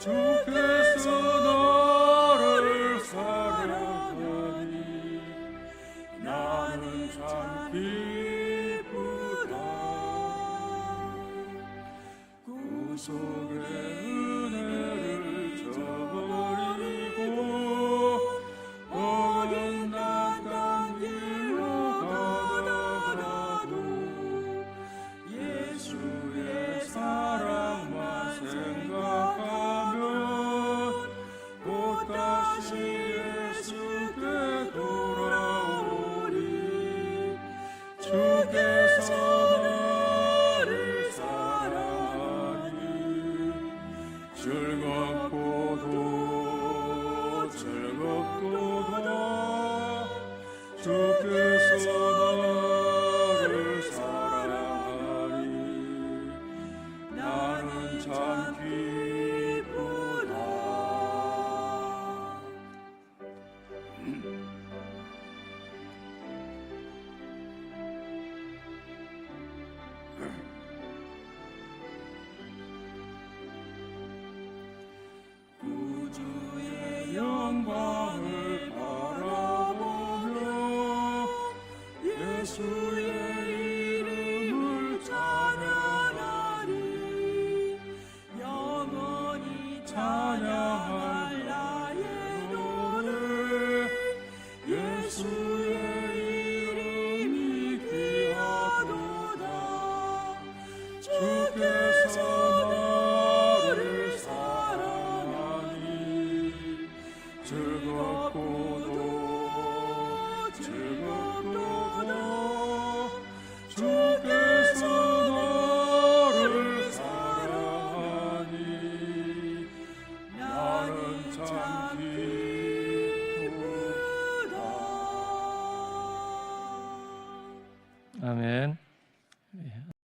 So. 주께서 나를 사랑하니 즐거워 예수의 이름을 찬양하리. 영원히 찬양 아멘.